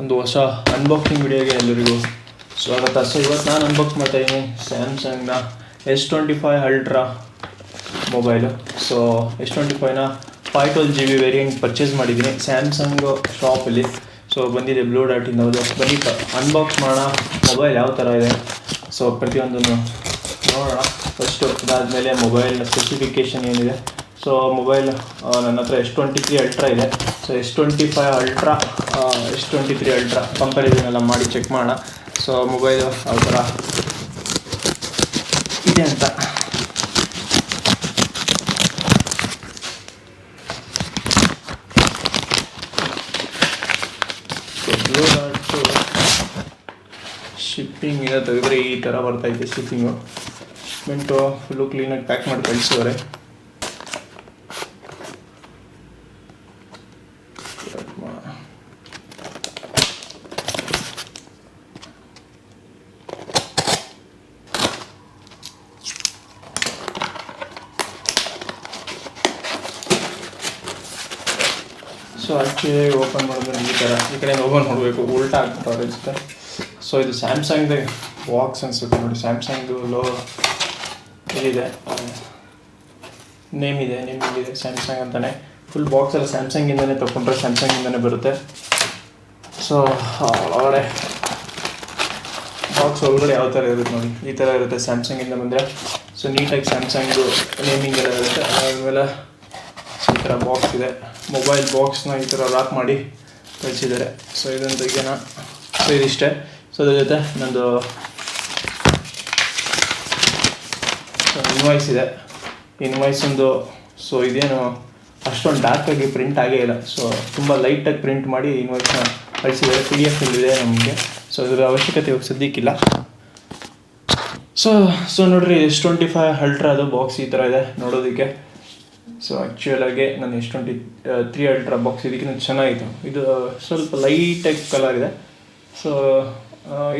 ಒಂದು ಹೊಸ ಅನ್ಬಾಕ್ಸಿಂಗ್ ವಿಡಿಯೋಗೆ ಎಲ್ಲರಿಗೂ ಸ್ವಾಗತ. ಸೊ ಇವತ್ತು ನಾನು ಅನ್ಬಾಕ್ಸ್ ಮಾಡ್ತಾ ಇದ್ದೀನಿ ಸ್ಯಾಮ್ಸಂಗ್ನ S twenty five Ultra mobile so S twenty ಫೈವ್ನ five twelve G B variant purchase ಮಾಡಿದ್ದೀನಿ ಸ್ಯಾಮ್ಸಂಗ್ ಶಾಪಲ್ಲಿ ಸೊ ಬಂದಿದೆ ಬ್ಲೂ ಡಾಟ್ ಇಂದ ಹೌದು. ಬನ್ನಿ ಅನ್ಬಾಕ್ಸ್ ಮಾಡೋಣ. ಮೊಬೈಲ್ ಯಾವ ಥರ ಇದೆ? ಸೊ ಪ್ರತಿಯೊಂದನ್ನು ನೋಡೋಣ. ಫಸ್ಟು ಅದಾದಮೇಲೆ ಮೊಬೈಲ್ನ ಸ್ಪೆಸಿಫಿಕೇಷನ್ ಏನಿದೆ? ಸೊ ಮೊಬೈಲ್ ನನ್ನ ಹತ್ರ ಎಸ್ ಟ್ವೆಂಟಿ ತ್ರೀ ಅಲ್ಟ್ರಾ ಇದೆ. So S twenty five Ultra S twenty three Ultra comparison ಎಲ್ಲ ಮಾಡಿ ಚೆಕ್ ಮಾಡೋಣ. ಸೊ ಮೊಬೈಲ್ ಆ ಥರ ಇದೆ ಅಂತ. ಶಿಪ್ಪಿಂಗ್ ಇದೆ ತೆಗೆದ್ರೆ ಈ ಥರ ಬರ್ತೈತೆ ಶಿಪ್ಪಿಂಗು ಶಿಪ್ಮೆಂಟು ಫುಲ್ಲು ಕ್ಲೀನಾಗಿ ಪ್ಯಾಕ್ ಮಾಡಿ ಕಳಿಸಿದ್ದಾರೆ. ಆ್ಯಕ್ಚುಲಿ ಓಪನ್ ಮಾಡಿದ್ರೆ ಈ ಥರ ಈ ಕಡೆ ಓಪನ್ ಮಾಡಬೇಕು ಉಲ್ಟಾ ಅವ್ರ ಜೊತೆ ಸೊ ಇದು ಸ್ಯಾಮ್ಸಂಗ್ದು ವಾಕ್ಸ್ ಅನಿಸುತ್ತೆ ನೋಡಿ. ಸ್ಯಾಮ್ಸಂಗ್ದು ಲೋ ಇದಿದೆ ನೇಮ್ ಇದೆ ನೇಮ್ ಇದೆ ಸ್ಯಾಮ್ಸಂಗ್ ಅಂತಲೇ ಫುಲ್ ಬಾಕ್ಸ್ ಎಲ್ಲ ಸ್ಯಾಮ್ಸಂಗಿಂದನೇ ತೊಗೊಂಡ್ರೆ ಸ್ಯಾಮ್ಸಂಗಿಂದನೇ ಬರುತ್ತೆ. ಸೊ ಒಳಗಡೆ ಬಾಕ್ಸ್ ಒಳಗಡೆ ಯಾವ ಥರ ಇರುತ್ತೆ ನೋಡಿ. ಈ ಥರ ಇರುತ್ತೆ ಸ್ಯಾಮ್ಸಂಗಿಂದ ಬಂದರೆ. ಸೊ ನೀಟಾಗಿ ಸ್ಯಾಮ್ಸಂಗ್ದು ನೇಮಿಂಗ್ ಎಲ್ಲ ಇರುತ್ತೆ. ಆಮೇಲೆ ಥರ ಬಾಕ್ಸ್ ಇದೆ. ಮೊಬೈಲ್ ಬಾಕ್ಸ್ನ ಈ ಥರ ಲಾಕ್ ಮಾಡಿ ಕಳಿಸಿದ್ದಾರೆ. ಸೊ ಇದೊಂದು ತೆಗೆಯೋಣ ಸೊ ಇದಿಷ್ಟೇ ಸೊ ಅದ್ರ ಜೊತೆ ನಂದು ಇನ್ವಾಯ್ಸ್ ಇದೆ. ಇನ್ವಾಯ್ಸ್ ಒಂದು ಸೊ ಇದೇನು ಅಷ್ಟೊಂದು ಡಾರ್ಕಾಗಿ ಪ್ರಿಂಟ್ ಆಗೇ ಇಲ್ಲ. ಸೊ ತುಂಬ ಲೈಟಾಗಿ ಪ್ರಿಂಟ್ ಮಾಡಿ ಇನ್ವಾಯ್ಸ್ನ ಕಳಿಸಿದ್ದಾರೆ. ಪಿ ಡಿ ಎಫ್ ಇದೆ ನಮಗೆ. ಸೊ ಅದರ ಅವಶ್ಯಕತೆ ಇವಾಗ ಸದ್ಯಕ್ಕಿಲ್ಲ. ಸೊ ಸೊ ನೋಡ್ರಿ ಎಸ್ ಟ್ವೆಂಟಿ ಫೈವ್ ಅಲ್ಟ್ರಾ ಅದು ಬಾಕ್ಸ್ ಈ ಥರ ಇದೆ ನೋಡೋದಕ್ಕೆ. ಸೊ ಆ್ಯಕ್ಚುಯಲಾಗೆ ನಾನು S twenty three Ultra box ಇದಕ್ಕಿಂತ ಚೆನ್ನಾಗಿತ್ತು. ಇದು ಸ್ವಲ್ಪ ಲೈಟಾಗಿ ಕಲರ್ ಇದೆ ಸೊ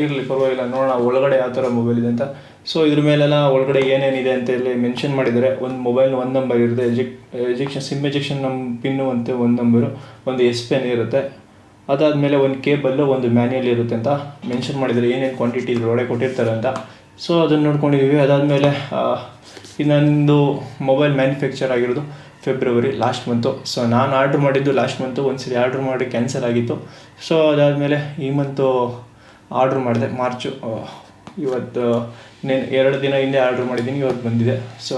ಇರಲಿ, ಪರವಾಗಿಲ್ಲ, ನೋಡೋಣ, ಒಳಗಡೆ ಯಾವ ಥರ ಮೊಬೈಲ್ ಇದೆ ಅಂತ. ಸೊ ಇದ್ರ ಮೇಲೆಲ್ಲ ಒಳಗಡೆ ಏನೇನಿದೆ ಅಂತ ಇಲ್ಲಿ ಮೆನ್ಷನ್ ಮಾಡಿದ್ದಾರೆ. ಒಂದು ಮೊಬೈಲ್ ಒಂದು ನಂಬರ್ ಇರುತ್ತೆ. ಎಜೆಕ್ ಎಜೆಕ್ಷನ್ ಸಿಮ್ ಎಜೆಕ್ಷನ್ ನಮ್ಮ ಪಿನ್ನು ಅಂತ ಒಂದು ನಂಬರು ಒಂದು ಎಸ್ ಪೆನ್ ಇರುತ್ತೆ. ಅದಾದಮೇಲೆ ಒಂದು ಕೇಬಲ್ಲು ಒಂದು ಮ್ಯಾನ್ಯಲ್ ಇರುತ್ತೆ ಅಂತ ಮೆನ್ಷನ್ ಮಾಡಿದ್ದಾರೆ. ಏನೇನು ಕ್ವಾಂಟಿಟಿ ಇದ್ರೊಳಗೆ ಕೊಟ್ಟಿರ್ತಾರೆ ಅಂತ. ಸೊ ಅದನ್ನು ನೋಡ್ಕೊಂಡಿದ್ದೀವಿ ಅದಾದಮೇಲೆ ಇನ್ನೊಂದು ಮೊಬೈಲ್ ಮ್ಯಾನುಫ್ಯಾಕ್ಚರ್ ಆಗಿರೋದು ಫೆಬ್ರವರಿ ಲಾಸ್ಟ್ ಮಂತು ಸೊ ನಾನು ಆರ್ಡ್ರ್ ಮಾಡಿದ್ದು ಲಾಸ್ಟ್ ಮಂತು ಒಂದ್ಸರಿ ಆರ್ಡ್ರ್ ಮಾಡಿ ಕ್ಯಾನ್ಸಲ್ ಆಗಿತ್ತು. ಸೊ ಅದಾದಮೇಲೆ ಈ ಮಂತು ಆರ್ಡ್ರ್ ಮಾಡಿದೆ. ಮಾರ್ಚು ಇವತ್ತು, ನೆನ್, ಎರಡು ದಿನ ಹಿಂದೆ ಆರ್ಡ್ರ್ ಮಾಡಿದ್ದೀನಿ. ಇವತ್ತು ಬಂದಿದೆ. ಸೊ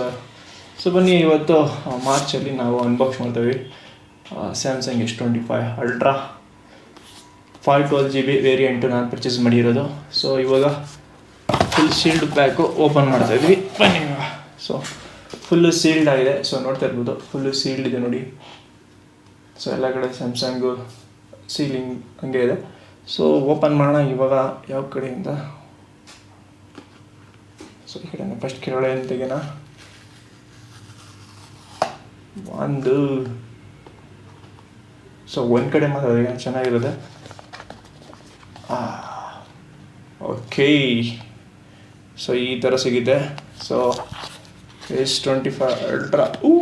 ಸೊ ಬನ್ನಿ, ಇವತ್ತು ಮಾರ್ಚಲ್ಲಿ ನಾವು ಅನ್ಬಾಕ್ಸ್ ಮಾಡ್ತೀವಿ. Samsung S twenty five Ultra five twelve G B variant ನಾನು ಪರ್ಚೇಸ್ ಮಾಡಿರೋದು. ಸೊ ಇವಾಗ ಫುಲ್ ಸೀಲ್ಡ್ ಬ್ಯಾಕು ಓಪನ್ ಮಾಡ್ತಾ ಇದ್ವಿ. ಬನ್ನಿ ಸೊ ಫುಲ್ಲು ಸೀಲ್ಡ್ ಆಗಿದೆ. ಸೊ ನೋಡ್ತಾ ಇರ್ಬೋದು ಫುಲ್ಲು ಸೀಲ್ಡ್ ಇದೆ ನೋಡಿ. ಸೊ ಎಲ್ಲ ಕಡೆ ಸ್ಯಾಮ್ಸಂಗು ಸೀಲಿಂಗ್ ಹಂಗೆ ಇದೆ. ಸೊ ಓಪನ್ ಮಾಡೋಣ ಇವಾಗ ಯಾವ ಕಡೆಯಿಂದ? ಸೊ ಈ ಕಡೆ ಫಸ್ಟ್ ಕೆಳಗಡೆ ತೆಗೆನ ಒಂದು. ಸೊ ಒಂದು ಕಡೆ ಮಾತ್ರ ಚೆನ್ನಾಗಿರುತ್ತೆ. ಓಕೆ ಸೊ ಈ ಥರ ಸಿಗುತ್ತೆ. So S twenty five Ultra uh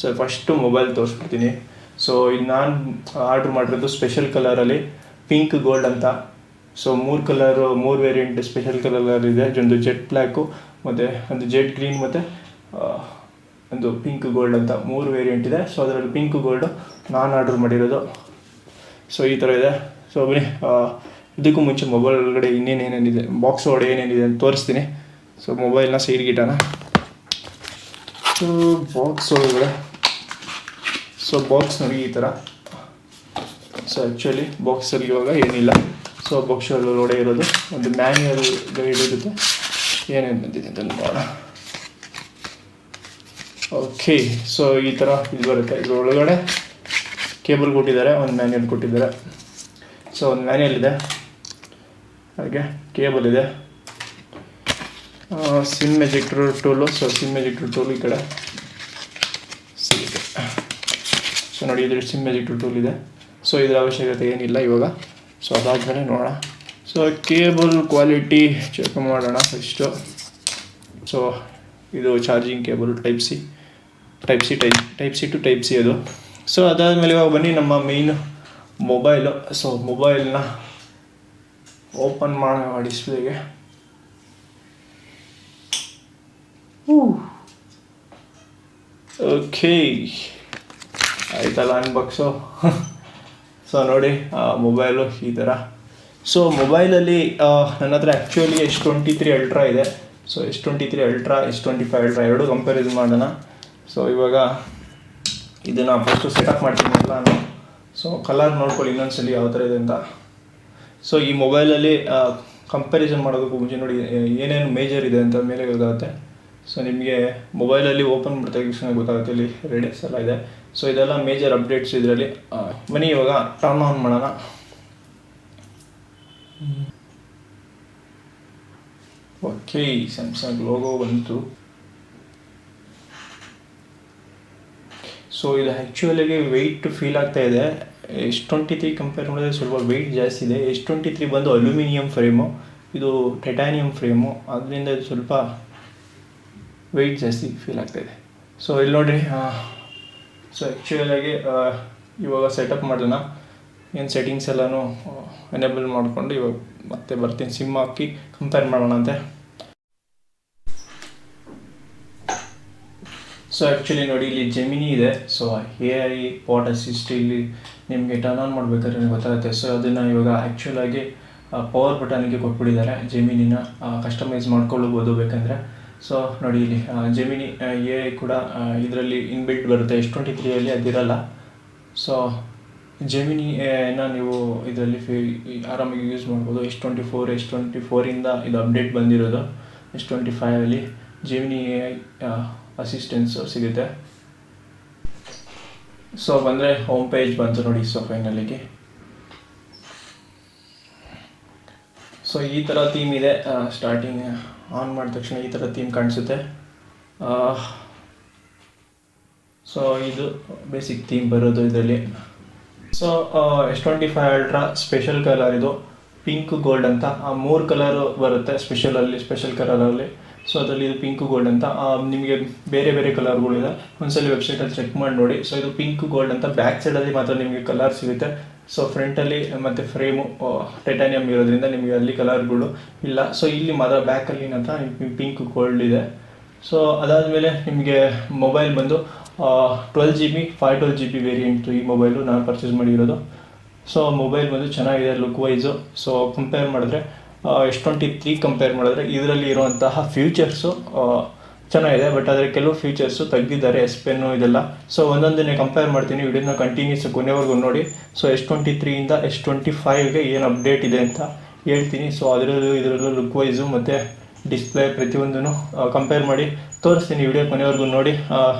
so first mobile ತೋರಿಸ್ಬಿಡ್ತೀನಿ. So ಇದು ನಾನು ಆರ್ಡ್ರ್ ಮಾಡಿರೋದು ಸ್ಪೆಷಲ್ ಕಲರಲ್ಲಿ ಪಿಂಕ್ ಗೋಲ್ಡ್ ಅಂತ. ಸೊ ಮೂರು ಕಲರು ಮೂರು ವೇರಿಯಂಟ್ ಸ್ಪೆಷಲ್ ಕಲರ್ ಇದೆ. ಒಂದು ಜೆಟ್ ಬ್ಲ್ಯಾಕು ಮತ್ತು ಒಂದು ಜೆಟ್ ಗ್ರೀನ್ ಮತ್ತು ಒಂದು ಪಿಂಕ್ ಗೋಲ್ಡ್ ಅಂತ ಮೂರು ವೇರಿಯಂಟ್ ಇದೆ. ಸೊ ಅದರಲ್ಲಿ ಪಿಂಕ್ ಗೋಲ್ಡು ನಾನು ಆರ್ಡ್ರ್ ಮಾಡಿರೋದು. ಸೊ ಈ ಥರ ಇದೆ. ಸೊ ಬನ್ನಿ ಇದಕ್ಕೂ ಮುಂಚೆ ಮೊಬೈಲ್ ಒಳಗಡೆ ಇನ್ನೇನೇನೇನಿದೆ ಬಾಕ್ಸ್ ಒಳಗಡೆ ಏನೇನಿದೆ ಅಂತ ತೋರಿಸ್ತೀನಿ. ಸೊ ಮೊಬೈಲ್ನ ಸೈಡ್ಗೆ ಇಡೋಣ ಸೊ ಬಾಕ್ಸ್ ಒಳಗಡೆ. ಸೊ ಬಾಕ್ಸ್ ನೋಡಿ ಈ ಥರ ಸೊ ಆ್ಯಕ್ಚುಲಿ ಬಾಕ್ಸಲ್ಲಿ ಇವಾಗ ಏನಿಲ್ಲ. ಸೊ ಬಾಕ್ಸ್ ಒಳಗಡೆ ಇರೋದು ಒಂದು ಮ್ಯಾನ್ಯಲ್ ಗೈಡ್ ಇರುತ್ತೆ ಏನೇನು ಬಂದಿದೆ ಅಂತ ನೋಡೋಣ. ಓಕೆ ಸೊ ಈ ಥರ ಇದು ಬರುತ್ತೆ. ಇದ್ರ ಒಳಗಡೆ ಕೇಬಲ್ ಕೊಟ್ಟಿದ್ದಾರೆ, ಒಂದು ಮ್ಯಾನ್ಯಲ್ ಕೊಟ್ಟಿದ್ದಾರೆ. ಸೊ ಒಂದು ಮ್ಯಾನ್ಯಲ್ ಇದೆ. ಹಾಗೆ, ಕೇಬಲ್ ಇದೆ. SIM ejector tool so SIM ejector tool ಈ ಕಡೆ ಸಿಗುತ್ತೆ. ಸೊ ನೋಡಿ ಇದ್ರ ಸಿಮ್ ಎಜೆಕ್ಟ್ರ್ ಟೂಲ್ ಇದೆ. ಸೊ ಇದರ ಅವಶ್ಯಕತೆ ಏನಿಲ್ಲ ಇವಾಗ. ಸೊ ಅದಾದಮೇಲೆ ನೋಡೋಣ. ಸೊ ಕೇಬಲ್ ಕ್ವಾಲಿಟಿ ಚೆಕ್ ಮಾಡೋಣ ಫಸ್ಟು ಸೊ ಇದು charging cable type C type C type type C to type C ಅದು. ಸೊ ಅದಾದಮೇಲೆ ಇವಾಗ ಬನ್ನಿ ನಮ್ಮ ಮೇಯ್ನ್ ಮೊಬೈಲು ಸೊ ಮೊಬೈಲ್ನ ಓಪನ್ ಮಾಡೋಣ ಡಿಸ್ಪ್ಲೇಗೆ ಓಕೆ ಆಯ್ತಲ್ಲ ಅನ್ಬಾಕ್ಸು ಸೊ ನೋಡಿ ಮೊಬೈಲು ಈ ಥರ ಸೊ ಮೊಬೈಲಲ್ಲಿ ನನ್ನ ಹತ್ರ actually S twenty three Ultra ಇದೆ. So S twenty three Ultra S twenty five Ultra ಎರಡು ಕಂಪೇರಿಸ್ ಮಾಡೋಣ. ಸೊ ಇವಾಗ ಇದನ್ನು ಫಸ್ಟು ಸೆಟಪ್ ಮಾಡ್ತೀನಿ ನಾನು. ಸೊ ಕಲರ್ ನೋಡ್ಕೊಳ್ಳಿ ಇನ್ನೊಂದ್ಸಲಿ ಯಾವ ಥರ ಇದೆ ಅಂತ. ಸೊ ಈ ಮೊಬೈಲಲ್ಲಿ ಕಂಪ್ಯಾರಿಸನ್ ಮಾಡೋದಕ್ಕೂ ಮುಂಚೆ ನೋಡಿ ಏನೇನು ಮೇಜರ್ ಇದೆ ಅಂತ ಮೇಲೆ ಗೊತ್ತಾಗುತ್ತೆ. ಸೊ ನಿಮಗೆ ಮೊಬೈಲಲ್ಲಿ ಓಪನ್ ಮಾಡಿದ ತಕ್ಷಣ ಗೊತ್ತಾಗುತ್ತೆ ಇಲ್ಲಿ ರೆಡಿಸ್ ಎಲ್ಲ ಇದೆ. ಸೊ ಇದೆಲ್ಲ ಮೇಜರ್ ಅಪ್ಡೇಟ್ಸ್ ಇದರಲ್ಲಿ. ಮನಿ ಇವಾಗ ಟರ್ನ್ ಆನ್ ಮಾಡೋಣ. ಓಕೆ ಸ್ಯಾಮ್ಸಂಗ್ ಲೋಗೋ ಬಂತು. ಸೊ ಇದು ಆ್ಯಕ್ಚುಲಿಗೆ ವೆಯ್ಟ್ ಫೀಲ್ ಆಗ್ತಾ ಇದೆ. ಎಸ್ ಟ್ವೆಂಟಿ ತ್ರೀ ಕಂಪೇರ್ ಮಾಡಿದ್ರೆ ಸ್ವಲ್ಪ ವೆಯ್ಟ್ ಜಾಸ್ತಿ ಇದೆ. ಎಸ್ ಟ್ವೆಂಟಿ ತ್ರೀ ಬಂದು ಅಲ್ಯೂಮಿನಿಯಂ ಫ್ರೇಮು ಇದು ಟೈಟಾನಿಯಂ ಫ್ರೇಮು ಅದರಿಂದ ಇದು ಸ್ವಲ್ಪ ವೆಯ್ಟ್ ಜಾಸ್ತಿ ಫೀಲ್ ಆಗ್ತಾಯಿದೆ ಸೊ ಇಲ್ಲಿ ನೋಡಿರಿ ಸೊ ಆ್ಯಕ್ಚುಯಲಾಗಿ ಇವಾಗ ಸೆಟಪ್ ಮಾಡೋಣ. ಏನು ಸೆಟ್ಟಿಂಗ್ಸ್ ಎಲ್ಲನೂ ಎನೇಬಲ್ ಮಾಡಿಕೊಂಡು ಇವಾಗ ಮತ್ತೆ ಬರ್ತೀನಿ. ಸಿಮ್ ಹಾಕಿ ಕಂಪೇರ್ ಮಾಡೋಣ ಸೊ ಆ್ಯಕ್ಚುಲಿ ನೋಡಿ, ಇಲ್ಲಿ ಜೆಮಿನಿ ಇದೆ. ಸೊ ಎ ಐ ಪಾಟ್ ಅಸಿಸ್ಟ್ ಇಲ್ಲಿ ನಿಮಗೆ ಟರ್ನ್ ಆನ್ ಮಾಡಬೇಕಾದ್ರೆ ನಿಮ್ಗೆ ಗೊತ್ತಾಗುತ್ತೆ. ಸೊ ಅದನ್ನು ಇವಾಗ ಆ್ಯಕ್ಚುಲಾಗಿ ಪವರ್ ಬಟನ್ಗೆ ಕೊಟ್ಬಿಟ್ಟಿದ್ದಾರೆ. ಜೆಮಿನಿನ ಕಸ್ಟಮೈಸ್ ಮಾಡ್ಕೊಳ್ಳಬಹುದು ಬೇಕಂದರೆ. ಸೊ ನೋಡಿ ಇಲ್ಲಿ ಜೆಮಿನಿ ಎ ಐ ಕೂಡ ಇದರಲ್ಲಿ ಇನ್ಬಿಲ್ಟ್ ಬರುತ್ತೆ. ಎಸ್ ಟ್ವೆಂಟಿ ತ್ರೀಯಲ್ಲಿ ಅದಿರಲ್ಲ. ಸೊ ಜೆಮಿನಿ ಏನ ನೀವು ಇದರಲ್ಲಿ ಫೀ ಆರಾಮಾಗಿ ಯೂಸ್ ಮಾಡ್ಬೋದು. S twenty four S twenty ಫೋರಿಂದ ಇದು ಅಪ್ಡೇಟ್ ಬಂದಿರೋದು. ಎಸ್ ಟ್ವೆಂಟಿ ಫೈವಲ್ಲಿ ಜೆಮಿನಿ ಎ ಐ ಅಸಿಸ್ಟೆನ್ಸು ಸಿಗುತ್ತೆ. ಸೊ ಬಂದರೆ ಹೋಮ್ ಪೇಜ್ ಬಂತು ನೋಡಿ ಸೊ ಫೈನಲಿಗೆ ಸೊ ಈ ಥರ ಥೀಮ್ ಇದೆ ಸ್ಟಾರ್ಟಿಂಗ್ ಆನ್ ಮಾಡಿದ ತಕ್ಷಣ ಈ ಥರ ಥೀಮ್ ಕಾಣಿಸುತ್ತೆ. ಸೊ ಇದು ಬೇಸಿಕ್ ಥೀಮ್ ಬರೋದು ಇದರಲ್ಲಿ. So S twenty five ultra special colour ಇದು. ಪಿಂಕ್ ಗೋಲ್ಡ್ ಅಂತ. ಆ, ಮೂರು ಕಲರು ಬರುತ್ತೆ ಸ್ಪೆಷಲಲ್ಲಿ ಸ್ಪೆಷಲ್ ಕಲರಲ್ಲಿ ಸೊ ಅದರಲ್ಲಿ ಇದು ಪಿಂಕ್ ಗೋಲ್ಡ್ ಅಂತ ನಿಮಗೆ ಬೇರೆ ಬೇರೆ ಕಲರ್ಗಳಿದೆ ಒಂದ್ಸಲಿ ವೆಬ್ಸೈಟಲ್ಲಿ ಚೆಕ್ ಮಾಡಿ ನೋಡಿ. ಸೊ ಇದು ಪಿಂಕ್ ಗೋಲ್ಡ್ ಅಂತ ಬ್ಯಾಕ್ ಸೈಡಲ್ಲಿ ಮಾತ್ರ ನಿಮಗೆ ಕಲರ್ ಸಿಗುತ್ತೆ. ಸೊ ಫ್ರಂಟಲ್ಲಿ ಮತ್ತು ಫ್ರೇಮು ಟೈಟಾನಿಯಮ್ ಇರೋದ್ರಿಂದ ನಿಮಗೆ ಅಲ್ಲಿ ಕಲರ್ಗಳು ಇಲ್ಲ. ಸೊ ಇಲ್ಲಿ ಮಾತ್ರ ಬ್ಯಾಕಲ್ಲಿ ನಂತರ ಪಿಂಕ್ ಗೋಲ್ಡ್ ಇದೆ. ಸೊ ಅದಾದಮೇಲೆ ನಿಮಗೆ ಮೊಬೈಲ್ ಬಂದು twelve G B five twelve G B variant ಈ ಮೊಬೈಲು ನಾನು ಪರ್ಚೇಸ್ ಮಾಡಿರೋದು. ಸೊ ಮೊಬೈಲ್ ಬಂದು ಚೆನ್ನಾಗಿದೆ ಲುಕ್ ವೈಸು ಸೊ ಕಂಪೇರ್ ಮಾಡಿದ್ರೆ ಎಸ್ ಟ್ವೆಂಟಿ ತ್ರೀ ಕಂಪೇರ್ ಮಾಡಿದ್ರೆ ಇದರಲ್ಲಿ ಇರುವಂತಹ ಫ್ಯೂಚರ್ಸು ಚೆನ್ನಾಗಿದೆ ಬಟ್ ಆದರೆ ಕೆಲವು ಫ್ಯೂಚರ್ಸು ತೆಗ್ದಿದ್ದಾರೆ ಎಸ್ ಪೆನ್ನು ಇದೆಲ್ಲ. ಸೊ ಒಂದೊಂದನ್ನೇ ಕಂಪೇರ್ ಮಾಡ್ತೀನಿ ವಿಡಿಯೋನ ಕಂಟಿನ್ಯೂಸ್ ಕೊನೆವರೆಗೂ ನೋಡಿ. ಸೊ ಎಸ್ ಟ್ವೆಂಟಿ ತ್ರೀಯಿಂದ ಎಸ್ ಟ್ವೆಂಟಿ ಫೈವ್ಗೆ ಏನು ಅಪ್ಡೇಟ್ ಇದೆ ಅಂತ ಹೇಳ್ತೀನಿ. ಸೊ ಅದರಲ್ಲೂ ಇದರಲ್ಲೂ ಲುಕ್ ವೈಸು ಮತ್ತು ಡಿಸ್ಪ್ಲೇ ಪ್ರತಿಯೊಂದನ್ನು ಕಂಪೇರ್ ಮಾಡಿ. ತೋರಿಸ್ತೀನಿ ವಿಡಿಯೋ ಕೊನೆವರೆಗೂ ನೋಡಿ.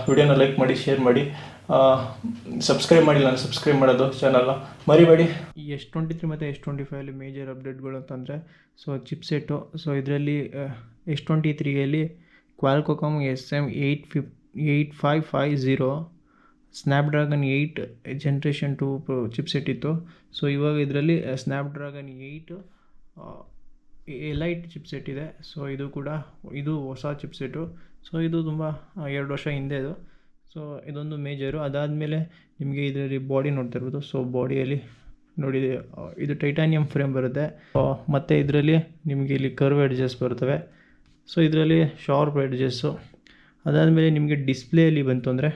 ವಿಡಿಯೋನ ಲೈಕ್ ಮಾಡಿ ಶೇರ್ ಮಾಡಿ. ಸಬ್ಸ್ಕ್ರೈಬ್ ಮಾಡಿಲ್ಲ ನಾನು ಸಬ್ಸ್ಕ್ರೈಬ್ ಮಾಡೋದು ಚಾನಲ್ನ ಮರಿಬೇಡಿ. ಈ ಎಸ್ ಟ್ವೆಂಟಿ ತ್ರೀ ಮತ್ತು ಎಸ್ ಟ್ವೆಂಟಿ ಫೈವಲ್ಲಿ ಮೇಜರ್ ಅಪ್ಡೇಟ್ಗಳು ಅಂತಂದರೆ ಸೊ ಚಿಪ್ಸೆಟ್ಟು ಸೊ ಇದರಲ್ಲಿ S twenty ತ್ರೀಯಲ್ಲಿ Qualcomm S M eight five eight five five zero Snapdragon eight generation two chipset ಇತ್ತು. ಸೊ ಇವಾಗ ಇದರಲ್ಲಿ ಸ್ನ್ಯಾಪ್ಡ್ರ್ಯಾಗನ್ ಏಯ್ಟ್ ಎಲೈಟ್ ಚಿಪ್ಸೆಟ್ ಇದೆ. ಸೊ ಇದು ಕೂಡ, ಇದು ಹೊಸ ಚಿಪ್ಸೆಟ್ಟು ಸೊ ಇದು ತುಂಬ ಎರಡು ವರ್ಷ ಹಿಂದೆ ಇದು. ಸೊ ಇದೊಂದು ಮೇಜರು. ಅದಾದಮೇಲೆ ನಿಮಗೆ ಇದರಲ್ಲಿ ಬಾಡಿ ನೋಡ್ತಾ ಇರ್ಬೋದು ಸೊ ಬಾಡಿಯಲ್ಲಿ ನೋಡಿ ಇದು ಟೈಟಾನಿಯಂ ಫ್ರೇಮ್ ಬರುತ್ತೆ. ಮತ್ತು ಇದರಲ್ಲಿ ನಿಮಗೆ ಇಲ್ಲಿ ಕರ್ವ್ ಎಡ್ಜಸ್ ಬರ್ತವೆ ಸೊ ಇದರಲ್ಲಿ ಶಾರ್ಪ್ ಎಡ್ಜಸ್ಸು ಅದಾದಮೇಲೆ ನಿಮಗೆ ಡಿಸ್ಪ್ಲೇಯಲ್ಲಿ ಬಂತು ಅಂದರೆ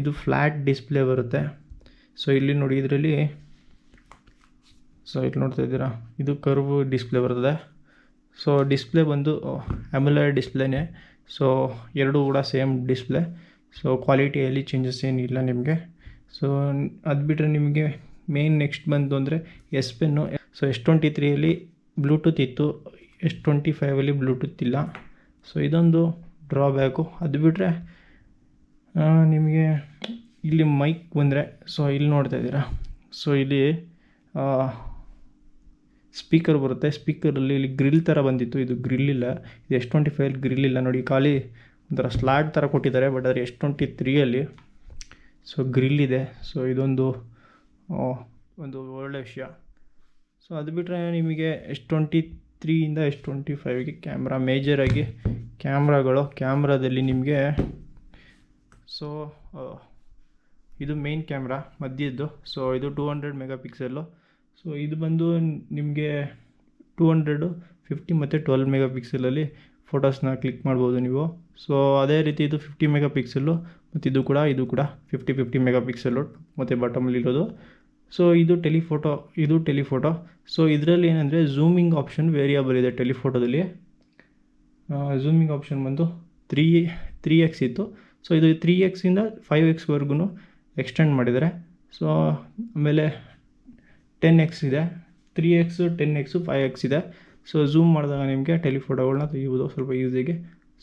ಇದು ಫ್ಲ್ಯಾಟ್ ಡಿಸ್ಪ್ಲೇ ಬರುತ್ತೆ. ಸೊ ಇಲ್ಲಿ ನೋಡಿ, ಇದರಲ್ಲಿ ಸೊ ಇಲ್ಲಿ ನೋಡ್ತಾ ಇದ್ದೀರಾ? ಇದು ಕರ್ವ್ ಡಿಸ್ಪ್ಲೇ ಬರ್ತದೆ. ಸೊ ಡಿಸ್ಪ್ಲೇ ಬಂದು ಅಮ್ಯುಲರ್ ಡಿಸ್ಪ್ಲೇನೇ ಸೊ ಎರಡೂ ಕೂಡ ಸೇಮ್ ಡಿಸ್ಪ್ಲೇ ಸೊ ಕ್ವಾಲಿಟಿಯಲ್ಲಿ ಚೇಂಜಸ್ ಏನಿಲ್ಲ ನಿಮಗೆ. ಸೊ ಅದು ಬಿಟ್ಟರೆ ನಿಮಗೆ ಮೇನ್ ನೆಕ್ಸ್ಟ್ ಬಂತು ಅಂದರೆ S pen so S twenty ತ್ರೀಯಲ್ಲಿ Bluetooth ಇತ್ತು. ಎಸ್ ಟ್ವೆಂಟಿ ಫೈವಲ್ಲಿ ಬ್ಲೂಟೂತ್ ಇಲ್ಲ. ಸೊ ಇದೊಂದು ಡ್ರಾಬ್ಯಾಕು ಅದು ಬಿಟ್ಟರೆ ನಿಮಗೆ ಇಲ್ಲಿ ಮೈಕ್ ಬಂದರೆ ಸೊ ಇಲ್ಲಿ ನೋಡ್ತಾ ಇದ್ದೀರಾ? ಸೊ ಇಲ್ಲಿ ಸ್ಪೀಕರ್ ಬರುತ್ತೆ. ಸ್ಪೀಕರಲ್ಲಿ ಇಲ್ಲಿ ಗ್ರಿಲ್ ಥರ ಬಂದಿತ್ತು. ಇದು ಗ್ರಿಲ್ ಇಲ್ಲ. ಇದು ಎಸ್ ಟ್ವೆಂಟಿ ಫೈವಲ್ಲಿ ಗ್ರಿಲ್ ಇಲ್ಲ. ನೋಡಿ, ಖಾಲಿ ಒಂಥರ ಸ್ಲಾಟ್ ಥರ ಕೊಟ್ಟಿದ್ದಾರೆ ಬಟ್ ಆದರೆ ಎಷ್ಟು ಟ್ವೆಂಟಿ ತ್ರೀಯಲ್ಲಿ ಸೊ ಗ್ರಿಲ್ ಇದೆ. ಸೊ ಇದೊಂದು ಒಂದು ಒಳ್ಳೆಯ ವಿಷಯ. ಸೊ ಅದು ಬಿಟ್ಟರೆ ನಿಮಗೆ ಎಸ್ ಟ್ವೆಂಟಿ ತ್ರೀಯಿಂದ ಎಸ್ ಟ್ವೆಂಟಿ ಫೈವ್ಗೆ ಕ್ಯಾಮ್ರಾ ಮೇಜರಾಗಿ ಕ್ಯಾಮ್ರಾಗಳು ಕ್ಯಾಮ್ರಾದಲ್ಲಿ ನಿಮಗೆ ಸೊ ಇದು ಮೇನ್ ಕ್ಯಾಮ್ರಾ ಮಧ್ಯದ್ದು. ಸೊ ಇದು two hundred mega pixel so ಇದು ಬಂದು ನಿಮಗೆ ಟೂ ಹಂಡ್ರೆಡು ಫಿಫ್ಟಿ ಮತ್ತು ಟ್ವೆಲ್ ಮೆಗಾ ಪಿಕ್ಸೆಲಲ್ಲಿ ಫೋಟೋಸ್ನ ಕ್ಲಿಕ್ ಮಾಡ್ಬೋದು ನೀವು. ಸೊ ಅದೇ ರೀತಿ ಇದು ಫಿಫ್ಟಿ ಮೆಗಾ ಪಿಕ್ಸೆಲ್ಲು ಮತ್ತು ಇದು ಕೂಡ ಇದು ಕೂಡ ಫಿಫ್ಟಿ ಫಿಫ್ಟಿ ಮೆಗಾ ಪಿಕ್ಸೆಲ್ಲು ಮತ್ತು ಬಾಟಮಲ್ಲಿರೋದು ಸೊ ಇದು ಟೆಲಿಫೋಟೋ ಇದು ಟೆಲಿಫೋಟೋ ಸೊ ಇದರಲ್ಲಿ ಏನಂದರೆ ಝೂಮಿಂಗ್ ಆಪ್ಷನ್ ವೇರಿಯಬಲ್ ಇದೆ ಟೆಲಿಫೋಟೋದಲ್ಲಿ ಝೂಮಿಂಗ್ ಆಪ್ಷನ್ ಬಂದು ತ್ರೀ ತ್ರೀ ಎಕ್ಸ್ ಇತ್ತು. ಸೊ ಇದು ತ್ರೀ ಎಕ್ಸಿಂದ ಫೈವ್ ಎಕ್ಸ್ವರೆಗೂ ಎಕ್ಸ್ಟೆಂಡ್ ಮಾಡಿದ್ದಾರೆ. ಸೊ ಆಮೇಲೆ ಟೆನ್ ಎಕ್ಸ್ ಇದೆ. Three X ten X five X ಇದೆ. ಸೊ ಝೂಮ್ ಮಾಡಿದಾಗ ನಿಮಗೆ ಟೆಲಿಫೋಟೋಗಳನ್ನ ತೆಗಿಬೋದು ಸ್ವಲ್ಪ ಈಸಿಗೆ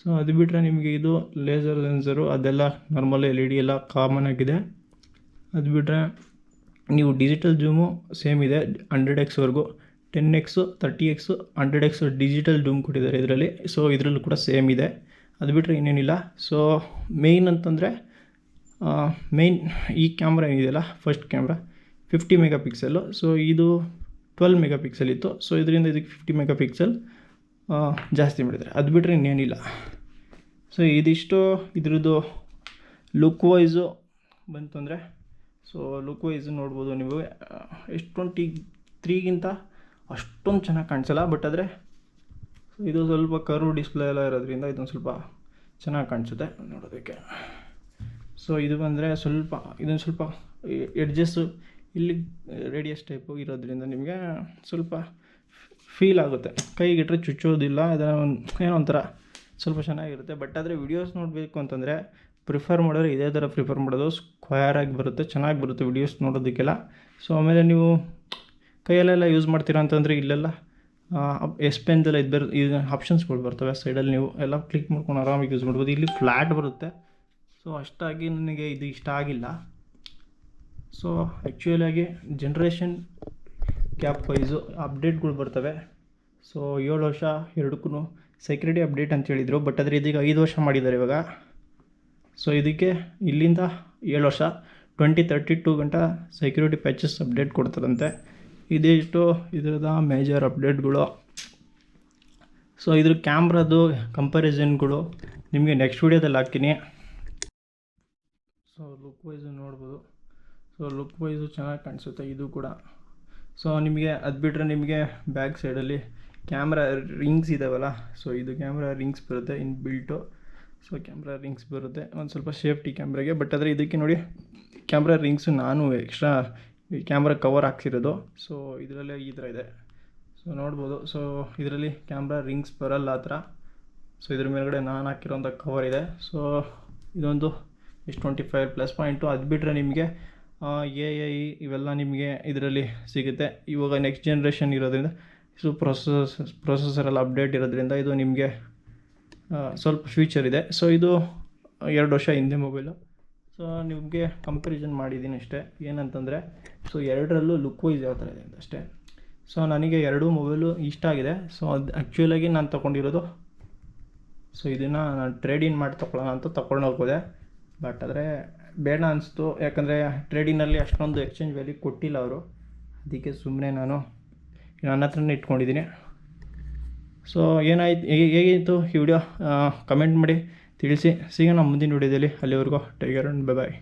ಸೊ ಅದು ಬಿಟ್ಟರೆ ನಿಮಗೆ ಇದು ಲೇಸರ್ ಸೆನ್ಸರು ಅದೆಲ್ಲ ನಾರ್ಮಲ್ ಎಲ್ ಇ ಡಿ ಎಲ್ಲ ಕಾಮನ್ ಆಗಿದೆ. ಅದು ಬಿಟ್ಟರೆ ನೀವು ಡಿಜಿಟಲ್ ಜೂಮು ಸೇಮ್ ಇದೆ hundred ಎಕ್ಸ್ವರೆಗೂ ten X thirty X hundred X digital zoom ಕೊಟ್ಟಿದ್ದಾರೆ ಇದರಲ್ಲಿ. ಸೊ ಇದರಲ್ಲೂ ಕೂಡ ಸೇಮ್ ಇದೆ. ಅದು ಬಿಟ್ಟರೆ ಇನ್ನೇನಿಲ್ಲ. ಸೊ ಮೇಯ್ನ್ ಅಂತಂದರೆ ಮೇಯ್ನ್ ಈ ಕ್ಯಾಮ್ರಾ ಏನಿದೆಯಲ್ಲ first camera fifty mega pixel so ಇದು ಟ್ವೆಲ್ ಮೆಗಾ ಪಿಕ್ಸೆಲ್ ಇತ್ತು. ಸೊ ಇದರಿಂದ ಇದಕ್ಕೆ ಫಿಫ್ಟಿ ಮೆಗಾ ಪಿಕ್ಸೆಲ್ ಜಾಸ್ತಿ ಮಾಡಿದ್ದಾರೆ. ಅದು ಬಿಟ್ಟರೆ ಇನ್ನೇನಿಲ್ಲ. ಸೊ ಇದಿಷ್ಟು ಇದ್ರದ್ದು ಲುಕ್ ವೈಸು ಬಂತು ಅಂದರೆ ಸೊ ಲುಕ್ ವೈಸ್ ನೋಡ್ಬೋದು ನೀವು. ಎಷ್ಟೊಂದು ಟ್ವೆಂಟಿ ತ್ರೀಗಿಂತ ಅಷ್ಟೊಂದು ಚೆನ್ನಾಗಿ ಕಾಣಿಸಲ್ಲ ಬಟ್ ಆದರೆ ಇದು ಸ್ವಲ್ಪ ಕರು ಡಿಸ್ಪ್ಲೇ ಎಲ್ಲ ಇರೋದ್ರಿಂದ ಇದೊಂದು ಸ್ವಲ್ಪ ಚೆನ್ನಾಗಿ ಕಾಣಿಸುತ್ತೆ ನೋಡೋದಕ್ಕೆ. ಸೊ ಇದು ಬಂದರೆ ಸ್ವಲ್ಪ, ಇದೊಂದು ಸ್ವಲ್ಪ ಎಡ್ಜಸ್ಸು ಇಲ್ಲಿ ರೇಡಿಯಸ್ ಟೈಪು ಇರೋದ್ರಿಂದ ನಿಮಗೆ ಸ್ವಲ್ಪ ಫೀಲ್ ಆಗುತ್ತೆ. ಕೈಗಿಟ್ರೆ ಚುಚ್ಚೋದಿಲ್ಲ ಅದರ ಏನೋ ಒಂಥರ ಸ್ವಲ್ಪ ಚೆನ್ನಾಗಿರುತ್ತೆ. ಬಟ್ ಆದರೆ ವಿಡಿಯೋಸ್ ನೋಡಬೇಕು ಅಂತಂದರೆ ಪ್ರಿಫರ್ ಮಾಡಿದ್ರೆ ಇದೇ ಥರ ಪ್ರಿಫರ್ ಮಾಡೋದು. ಸ್ಕ್ವಯರ್ ಆಗಿ ಬರುತ್ತೆ, ಚೆನ್ನಾಗಿ ಬರುತ್ತೆ ವಿಡಿಯೋಸ್ ನೋಡೋದಕ್ಕೆಲ್ಲ. ಸೊ ಆಮೇಲೆ ನೀವು ಕೈಯಲ್ಲೆಲ್ಲ ಯೂಸ್ ಮಾಡ್ತೀರಾ ಅಂತಂದರೆ ಇಲ್ಲೆಲ್ಲ ಎಸ್ ಪೆನ್ದೆಲ್ಲ ಇದು ಬರ್ ಇದು ಆಪ್ಷನ್ಸ್ಗಳು ಬರ್ತವೆ. ಸೈಡಲ್ಲಿ ನೀವು ಎಲ್ಲ ಕ್ಲಿಕ್ ಮಾಡ್ಕೊಂಡು ಆರಾಮಾಗಿ ಯೂಸ್ ಮಾಡ್ಬೋದು. ಇಲ್ಲಿ ಫ್ಲ್ಯಾಟ್ ಬರುತ್ತೆ. ಸೊ ಅಷ್ಟಾಗಿ ನನಗೆ ಇದು ಇಷ್ಟ ಆಗಿಲ್ಲ. ಸೊ ಆ್ಯಕ್ಚುಲಾಗಿ ಜನ್ರೇಷನ್ ಕ್ಯಾಪ್ ವೈಸು ಅಪ್ಡೇಟ್ಗಳು ಬರ್ತವೆ. ಸೊ, ಏಳು ವರ್ಷ ಎರಡಕ್ಕೂ ಸೆಕ್ಯೂರಿಟಿ ಅಪ್ಡೇಟ್ ಅಂತ ಹೇಳಿದರು. ಬಟ್ ಆದರೆ ಇದೀಗ ಐದು ವರ್ಷ ಮಾಡಿದ್ದಾರೆ ಇವಾಗ. ಸೊ, ಇದಕ್ಕೆ ಇಲ್ಲಿಂದ ಏಳು ವರ್ಷ ಟ್ವೆಂಟಿ ತರ್ಟಿ ಟು ಗಂಟ ಸೆಕ್ಯೂರಿಟಿ ಪ್ಯಾಚಸ್ ಅಪ್ಡೇಟ್ ಕೊಡ್ತಾರಂತೆ ಇದಿಷ್ಟು ಇದರದ ಮೇಜರ್ ಅಪ್ಡೇಟ್ಗಳು ಸೊ, ಇದ್ರ ಕ್ಯಾಮ್ರಾದು ಕಂಪ್ಯಾರಿಸನ್ಗಳು ನಿಮಗೆ ನೆಕ್ಸ್ಟ್ ವೀಡಿಯೋದಲ್ಲಿ ಹಾಕ್ತೀನಿ. ಸೊ ಲುಕ್ ವೈಸು ನೋಡ್ಬೋದು. ಸೊ ಲುಕ್ ವೈಸು ಚೆನ್ನಾಗಿ ಕಾಣಿಸುತ್ತೆ, ಇದು ಕೂಡ. ಸೊ ನಿಮಗೆ ಅದು ಬಿಟ್ಟರೆ ನಿಮಗೆ ಬ್ಯಾಕ್ ಸೈಡಲ್ಲಿ ಕ್ಯಾಮ್ರಾ ರಿಂಗ್ಸ್ ಇದಾವಲ್ಲ ಸೊ ಇದು ಕ್ಯಾಮ್ರಾ ರಿಂಗ್ಸ್ ಬರುತ್ತೆ ಇನ್ ಬಿಲ್ಟು ಸೊ ಕ್ಯಾಮ್ರಾ ರಿಂಗ್ಸ್ ಬರುತ್ತೆ. ಒಂದು ಸ್ವಲ್ಪ ಸೇಫ್ಟಿ ಕ್ಯಾಮ್ರಾಗೆ ಬಟ್ ಆದರೆ ಇದಕ್ಕೆ ನೋಡಿ ಕ್ಯಾಮ್ರಾ ರಿಂಗ್ಸು ನಾನು ಎಕ್ಸ್ಟ್ರಾ ಕ್ಯಾಮ್ರಾ ಕವರ್ ಹಾಕ್ಸಿರೋದು. ಸೊ ಇದರಲ್ಲೇ ಈ ಥರ ಇದೆ. ಸೊ ನೋಡ್ಬೋದು. ಸೊ ಇದರಲ್ಲಿ ಕ್ಯಾಮ್ರಾ ರಿಂಗ್ಸ್ ಬರಲ್ಲ ಆ ಥರ ಸೊ ಇದ್ರ ಮೇಲ್ಗಡೆ ನಾನು ಹಾಕಿರೋಂಥ ಕವರ್ ಇದೆ. ಸೊ ಇದೊಂದು ಎಷ್ಟು ಟ್ವೆಂಟಿ ಫೈವ್ ಪ್ಲಸ್ ಪಾಯಿಂಟು ಅದು ಬಿಟ್ಟರೆ ನಿಮಗೆ ಎ ಐ ಇವೆಲ್ಲ ನಿಮಗೆ ಇದರಲ್ಲಿ ಸಿಗುತ್ತೆ. ಇವಾಗ ನೆಕ್ಸ್ಟ್ ಜನ್ರೇಷನ್ ಇರೋದ್ರಿಂದ ಸೊ ಪ್ರೊಸೆಸ್ ಪ್ರೊಸೆಸರೆಲ್ಲ ಅಪ್ಡೇಟ್ ಇರೋದ್ರಿಂದ ಇದು ನಿಮಗೆ ಸ್ವಲ್ಪ ಫ್ಯೂಚರ್ ಇದೆ. ಸೊ ಇದು ಎರಡು ವರ್ಷ ಹಿಂದೆ ಮೊಬೈಲು ಸೊ ನಿಮಗೆ ಕಂಪ್ಯಾರಿಸನ್ ಮಾಡಿದ್ದೀನಿ ಅಷ್ಟೇ. ಏನಂತಂದರೆ ಸೊ ಎರಡರಲ್ಲೂ ಲುಕ್ ವೈಸ್ ಯಾವ ಥರ ಇದೆ ಅಂತ ಅಷ್ಟೇ. ಸೊ ನನಗೆ ಎರಡೂ ಮೊಬೈಲು ಇಷ್ಟ ಆಗಿದೆ. ಸೊ ಅದು ಆ್ಯಕ್ಚುಲಾಗಿ ನಾನು ತೊಗೊಂಡಿರೋದು ಸೊ ಇದನ್ನು ನಾನು ಟ್ರೇಡ್ ಇನ್ ಮಾಡಿ ತೊಗೊಳ್ಳೋಣ ಅಂತ ತೊಗೊಂಡು ಹೋಗೋದೆ ಬಟ್ ಆದರೆ ಬೇಡ ಅನಿಸ್ತು. ಯಾಕಂದರೆ ಟ್ರೇಡಿನಲ್ಲಿ ಅಷ್ಟೊಂದು ಎಕ್ಸ್ಚೇಂಜ್ ವ್ಯಾಲ್ಯೂ ಕೊಟ್ಟಿಲ್ಲ ಅವರು. ಅದಕ್ಕೆ ಸುಮ್ಮನೆ ನಾನು ನನ್ನ ಹತ್ರನೇ ಇಟ್ಕೊಂಡಿದ್ದೀನಿ. ಸೊ ಏನಾಯ್ತು ಹೇಗಿತ್ತು ಈ ವಿಡಿಯೋ ಕಮೆಂಟ್ ಮಾಡಿ ತಿಳಿಸಿ. ಸಿಗೋಣ ಮುಂದಿನ ವಿಡಿಯೋದಲ್ಲಿ ಅಲ್ಲಿವರೆಗೂ ಟೈಗರ್ ಅಂಡ್ ಬೈ ಬಾಯ್